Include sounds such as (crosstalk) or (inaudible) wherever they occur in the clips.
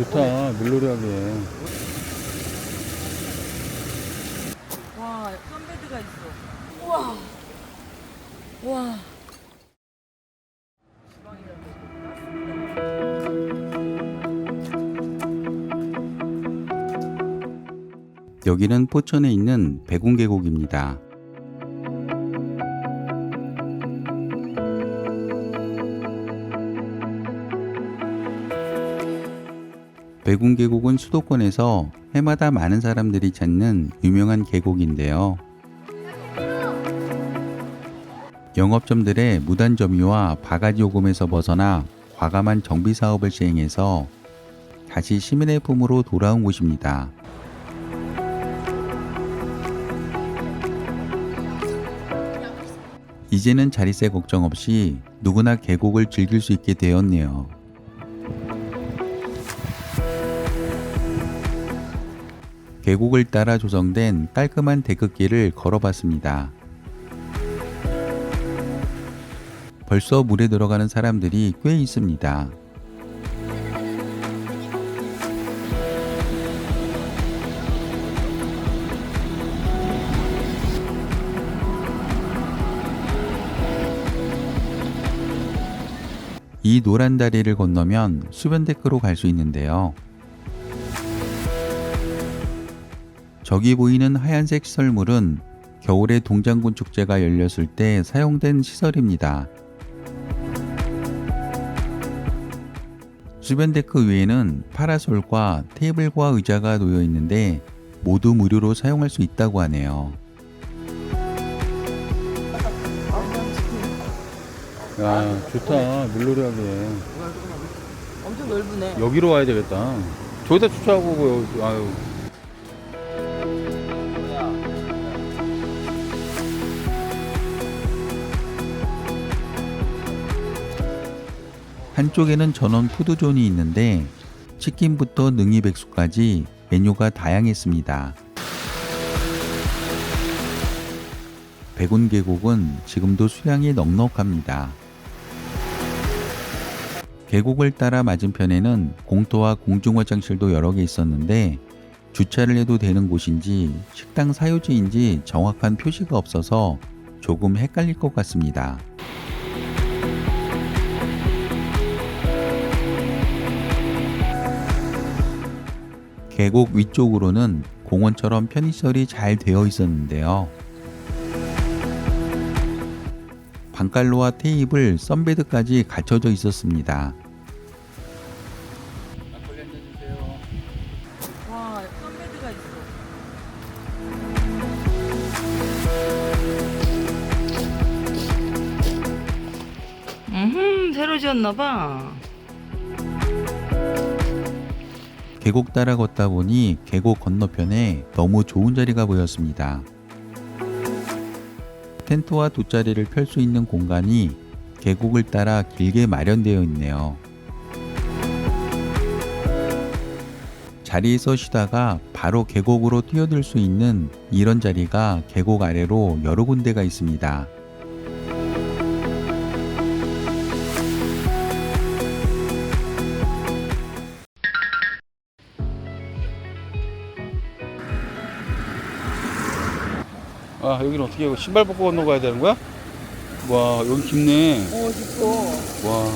좋다 물놀이 하기에 와, 선베드가 있어. 우와. 와. 여기는 포천에 있는 백운계곡입니다. 백운 계곡은 수도권에서 해마다 많은 사람들이 찾는 유명한 계곡인데요. 영업점들의 무단 점유와 바가지 요금에서 벗어나 과감한 정비 사업을 시행해서 다시 시민의 품으로 돌아온 곳입니다. 이제는 자리세 걱정 없이 누구나 계곡을 즐길 수 있게 되었네요. 계곡을 따라 조성된 깔끔한 데크길을 걸어봤습니다. 벌써 물에 들어가는 사람들이 꽤 있습니다. 이 노란 다리를 건너면 수변 데크로 갈 수 있는데요. 저기 보이는 하얀색 시설물은 겨울에 동장군 축제가 열렸을 때 사용된 시설입니다. 수변데크 위에는 파라솔과 테이블과 의자가 놓여 있는데 모두 무료로 사용할 수 있다고 하네요. 야, 좋다. 물놀이 하기에. 엄청 넓으네. 여기로 와야 되겠다. 저기다 주차하고, 뭐, 아유. 한쪽에는 전원 푸드존이 있는데 치킨부터 능이백숙까지 메뉴가 다양했습니다. 백운 계곡은 지금도 수량이 넉넉합니다. 계곡을 따라 맞은편에는 공터와 공중 화장실도 여러 개 있었는데 주차를 해도 되는 곳인지 식당 사유지인지 정확한 표시가 없어서 조금 헷갈릴 것 같습니다. 계곡 위쪽으로는 공원처럼 편의시설이 잘 되어 있었는데요. 방깔로와 테이블, 썬베드까지 갖춰져 있었습니다. 와, 선베드가 있어. 음, 새로 지었나 봐. 계곡 따라 걷다 보니 계곡 건너편에 너무 좋은 자리가 보였습니다. 텐트와 돗자리를 펼 수 있는 공간이 계곡을 따라 길게 마련되어 있네요. 자리에서 쉬다가 바로 계곡으로 뛰어들 수 있는 이런 자리가 계곡 아래로 여러 군데가 있습니다. 아 여기는 어떻게 하고 신발 벗고 건너가야 되는 거야? 와 여기 깊네 오, 깊어. 와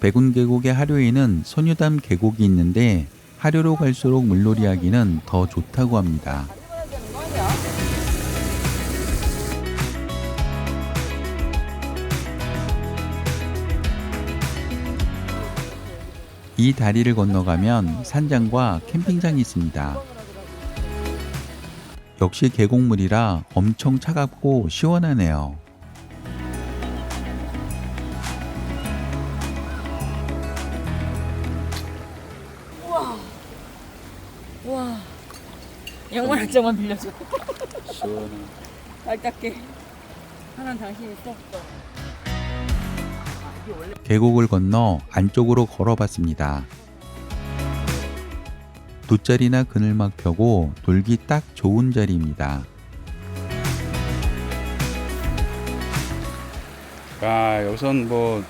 백운 계곡의 하류에는 선유담 계곡이 있는데 하류로 갈수록 물놀이 하기는 더 좋다고 합니다? 이 다리를 건너가면 산장과 캠핑장이 있습니다 역시 계곡물이라 엄청 차갑고 시원하네요 와. 양말 한 장만 빌려줘. 시원해 발 닦게. 하나는 당신이 써. 계곡을 건너 안쪽으로 걸어봤습니다. 돗자리나 그늘막 펴고 돌기 딱 좋은 자리입니다. 야, 여기선 뭐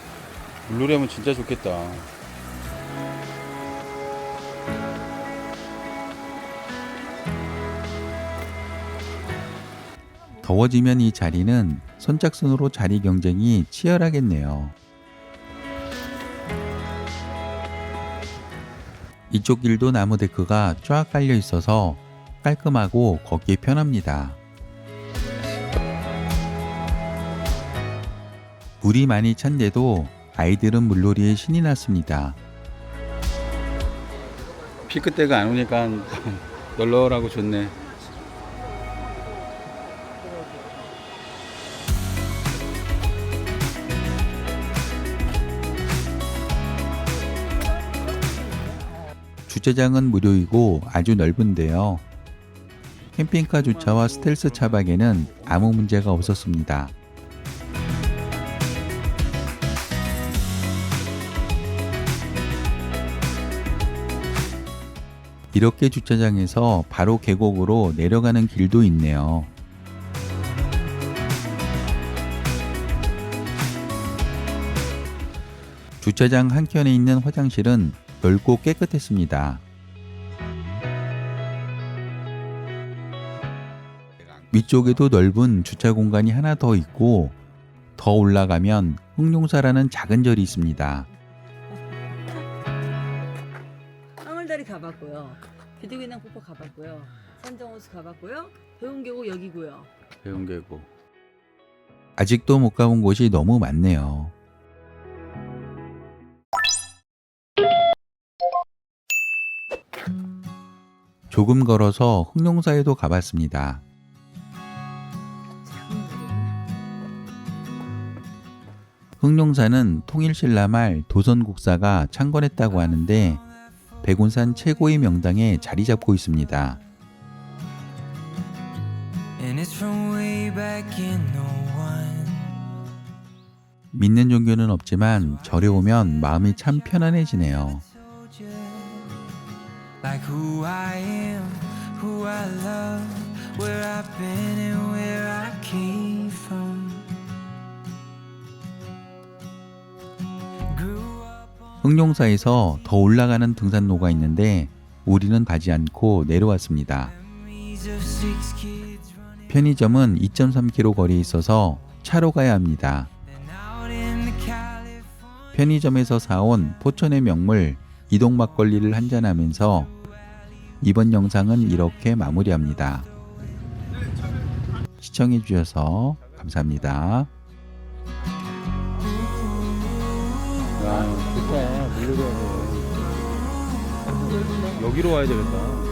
물놀이 하면 진짜 좋겠다. 더워지면 이 자리는 선착순으로 자리 경쟁이 치열하겠네요. 이쪽 길도 나무 데크가 쫙 깔려 있어서 깔끔하고 걷기 편합니다. 물이 많이 찬데도 아이들은 물놀이에 신이 났습니다. 피크 때가 안 오니까 (laughs) 널널하고 좋네. 주차장은 무료이고 아주 넓은데요. 캠핑카 주차와 스텔스 차박에는 아무 문제가 없었습니다. 이렇게 주차장에서 바로 계곡으로 내려가는 길도 있네요. 주차장 한켠에 있는 화장실은 넓고 깨끗했습니다. 위쪽에도 넓은 주차 공간이 하나 더 있고 더 올라가면 흑룡사라는 작은 절이 있습니다. 황홀다리 가봤고요. 비두기낭 폭포 가봤고요. 산정호수 가봤고요. 배운계곡 여기고요. 배운계고. 아직도 못 가본 곳이 너무 많네요. 조금 걸어서 흑룡사에도 가봤습니다. 흑룡사는 통일신라 말 도선국사가 창건했다고 하는데 백운산 최고의 명당에 자리 잡고 있습니다. 01. 믿는 종교는 없지만 절에 오면 마음이 참 편안해지네요. Like who I am, who I love, where I've been and where I came from. Grew up on 흑룡사에서 더 올라가는 등산로가 있는데 우리는 가지 않고 내려왔습니다. 편의점은 2.3km 거리에 있어서 차로 가야 합니다. 편의점에서 사온 포천의 명물 이동 막걸리를 한잔하면서 이번 영상은 이렇게 마무리합니다. 시청해 주셔서 감사합니다. 야, 좋다. 물놀이 하네. 여기로 와야 되겠다.